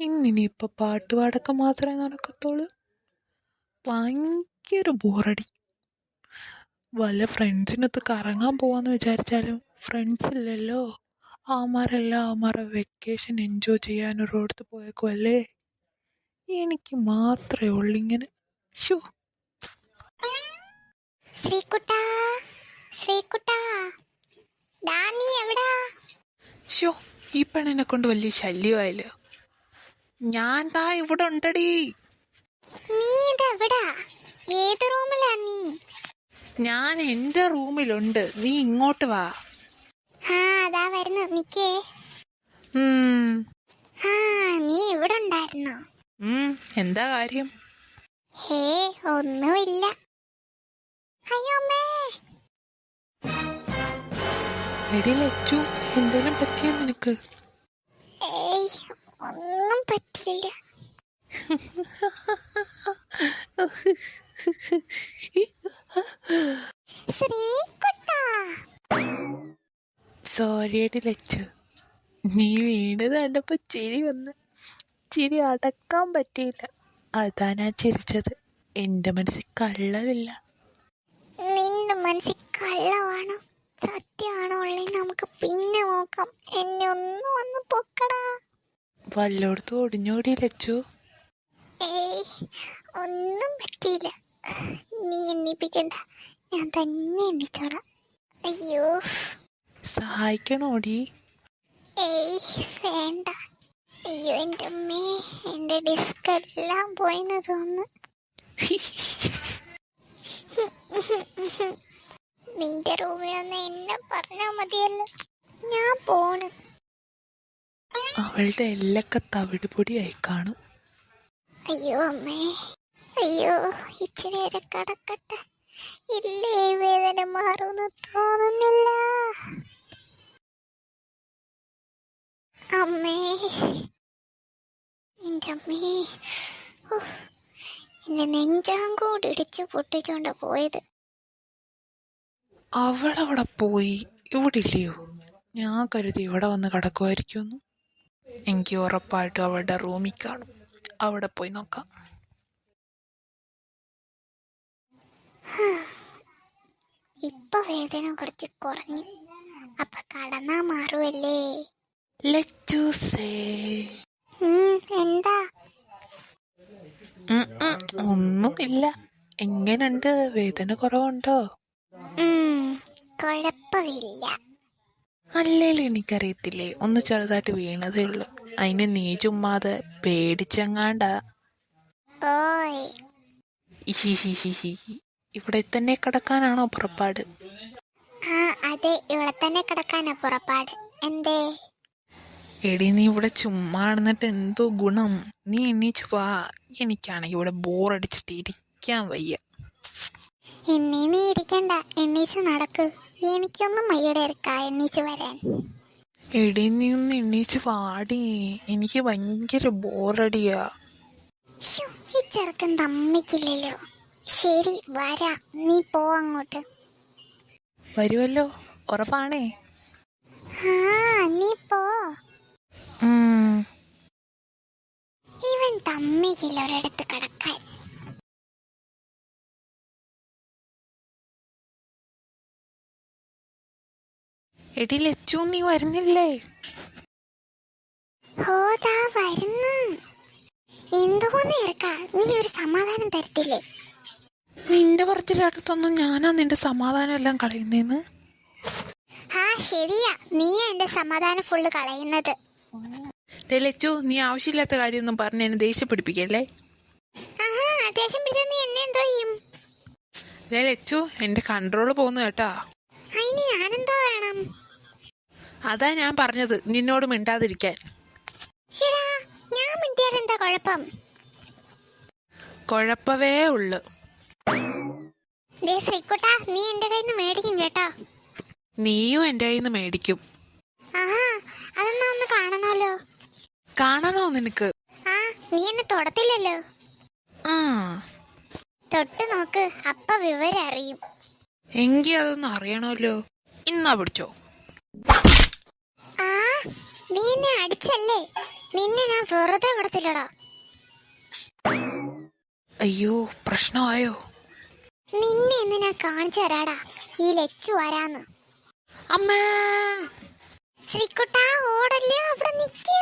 ഇന്നിനിയിപ്പോൾ പാട്ടുപാടൊക്കെ മാത്രമേ നടക്കത്തുള്ളൂ. ഭയങ്കര ബോറടി. വല്ല ഫ്രണ്ട്സിനൊത്ത് കറങ്ങാൻ പോവാന്ന് വിചാരിച്ചാലും ഫ്രണ്ട്സ് ഇല്ലല്ലോ. ആമാരെല്ലാം ആമാരെ വെക്കേഷൻ എൻജോയ് ചെയ്യാൻ ഒരിടത്ത് പോയേക്കുമല്ലേ എനിക്ക് മാത്രമേ ഉള്ളിങ്ങനെ ഷോ ശ്രീകുട്ടാ ശ്രീകുട്ടാ ദാ നീ എവിടാ ഷോ ഈ പെണ്ണിനെ കൊണ്ട് വലിയ ശല്യമായല്ലോ. ഞാൻ താ ഇവിടെ ഉണ്ടടി. നീ ഇതെവിടാ? ഏത് റൂമിലാ നീ? ഞാൻ എന്റെ റൂമിലുണ്ട്. നീ ഇങ്ങോട്ട് വാ. ആ അതാ വരുന്നു നിക്കേ. ഉം, ആ നീ ഇവിടെ ഉണ്ടായിരുന്നോ? ഉം, എന്താ കാര്യം? ഹേ ഒന്നുമില്ല. അയ്യോ അമ്മേ. എടി ലച്ചു എന്തേലും പറ്റിയോ നിനക്ക്? ഒന്നും പറ്റില്ല സോറിയടി ലച്ചു. നീ വീണത് കണ്ടപ്പോ ചിരി വന്ന്. ചിരി അടക്കാൻ പറ്റിയില്ല. അതാ ഞാൻ ചിരിച്ചത്. എന്റെ മനസ്സിൽ കള്ളമില്ല. നിന്റെ മനസ്സിൽ കള്ളമാണോ സത്യമാണോ ഉള്ളത് നമുക്ക് പിന്നെ നോക്കാം എന്നെ ഒന്ന് വന്ന് പൊക്കടാ വല്ലോടത്തും ഒടിഞ്ഞോടി ലച്ചു. ഒന്നും പറ്റിയില്ല. നീ എണ്ണിപ്പിക്കണ്ട. ഞാൻ തന്നെ എണ്ണിച്ചോളാം. അയ്യോ. സഹായിക്കണോടി? ഏയ് വേണ്ട. അയ്യോ എന്റെ അമ്മേ എന്റെ ഡിസ്ക് എല്ലാം പോയിന്ന് തോന്നുന്നു. നിന്റെ റൂമിൽ ഒന്ന് എന്നെ പറഞ്ഞാൽ മതിയല്ലോ. ഞാൻ പോണ്. അവളുടെ എല്ലൊക്കെ തവിട് പൊടിയായി കാണും. അയ്യോ അമ്മേ അയ്യോ ഇച്ചിരി കടക്കട്ടെ. ഇല്ലേ വേദന മാറുമെന്ന് തോന്നുന്നില്ല. അമ്മേ എന്റെ അമ്മേ. എന്നെ നെഞ്ചാങ്കോട് ഇടിച്ചു പൊട്ടിച്ചോണ്ട പോയത്. അവളവിടെ പോയി. ഇവിടെ ഇല്ലയോ ഞാൻ കരുതി ഇവിടെ വന്ന് കിടക്കുമായിരിക്കുമെന്ന്. എനിക്ക് ഉറപ്പായിട്ടും അവളുടെ റൂമിൽ കാണും. അവിടെ പോയി നോക്കാം. ഇപ്പൊ വേദന കുറച്ച് കുറഞ്ഞു. അപ്പൊ കടന്നാ മാറുമല്ലേ എന്താ? ഒന്നും ഇല്ല എങ്ങനുണ്ട്? വേദന കുറവുണ്ടോ? കൊഴപ്പില്ല കുഴപ്പമില്ല. അല്ലേലും എനിക്കറിയത്തില്ലേ ഒന്ന് ചെറുതായിട്ട് വീണതേ ഉള്ളു. അതിന് നീ ചുമ്മാതെ പേടിച്ചെങ്ങാണ്ടാ. ഇവിടെ തന്നെ കിടക്കാനാണോ പുറപ്പാട്? ആ അതെ ഇവിടെ തന്നെ കിടക്കാനാ പുറപ്പാട്. എന്തേ? എടി നീ ഇവിടെ ചുമ്മാ ഇരുന്നിട്ട് എന്തോ ഗുണം. നീ എണ്ണീച്ചു വാ. എനിക്കാണെങ്കിൽ ഇവിടെ ബോറടിച്ചിട്ട് ഇരിക്കാൻ വയ്യ. എന്നീ നീ ഇരിക്കണ്ട. എണ്ണീച്ച് നടക്ക്. എനിക്കൊന്നും മയ്യടെ ഇറക്കാ എണ്ണീച്ച് വരാൻ. എടി നീ ഒന്ന് എണ്ണീച്ച് പാടി എനിക്ക് ഭയങ്കര ബോറടിയാ. ഈ ചെറുക്കൻ തമ്മിക്കില്ലല്ലോ. ശരി വരാ. നീ പോ അങ്ങോട്ട്. വരുമല്ലോ ഉറപ്പാണേ? ആ നീ പോ. ഇവൻ തമ്മിക്കില്ല. ഒരിടത്ത് കിടക്കാൻ. എടി ലച്ചു നീ വരുന്നില്ലേ? ദാ വരുന്നു. എന്തോന്ന് ഇറക്ക? നീ ഒരു സമാധാനം തരത്തില്ലേ? നിന്റെ പറച്ചിലടുത്തൊന്നും ഞാനാ നിന്റെ സമാധാനം എല്ലാം കളയുന്നേന്ന്? ആ ശരിയാ. നീ എന്റെ സമാധാനം ഫുള്ള് കളയുന്നത്. ദേ ലച്ചു നീ ആവശ്യമില്ലാത്ത കാര്യമൊന്നും പറഞ്ഞ് എന്നെ ദേഷ്യപ്പിടിപ്പിക്കല്ലേ? ആഹാ ദേഷ്യം പിടിച്ചാ നീ എന്നെ എന്തോ ചെയ്യും? ദേ ലച്ചു എന്റെ കൺട്രോൾ പോകുന്നു കേട്ടാ. അതിന് ഞാനെന്തോ വേണം? അതാ ഞാൻ പറഞ്ഞത് നിന്നോട് മിണ്ടാതിരിക്കാൻ. ഞാൻ മിണ്ടിയാൽ കുഴപ്പം? കുഴപ്പവേ ഉള്ളു. ശ്രീക്കുട്ട നീ എന്റെ കയ്യിൽ നിന്ന് മേടിക്കും കേട്ടോ. നീയും എന്റെ കയ്യിൽ നിന്ന് മേടിക്കും അതെന്നാ ഒന്ന് കാണണമല്ലോ കാണണോ നിനക്ക്? ആ നീ എന്നെ തൊടത്തില്ലല്ലോ? ആ. തൊട്ട് നോക്ക് അപ്പ വിവരം അറിയും. എങ്കി അതൊന്നും അറിയണമല്ലോ ഇന്നാ പിടിച്ചോ. നീ എന്നെ അടിച്ചല്ലേ? നിന്നെ ഞാൻ വെറുതെ വിടത്തില്ലടാ. അയ്യോ പ്രശ്നമായോ? നിന്നെ ഇന്ന് ഞാൻ കാണിച്ചു തരാടാ ഈ ലച്ചു വരാന്ന് അമ്മ! ശ്രീക്കുട്ടാ ഓടല്ലേ അവിടെ നിക്ക്.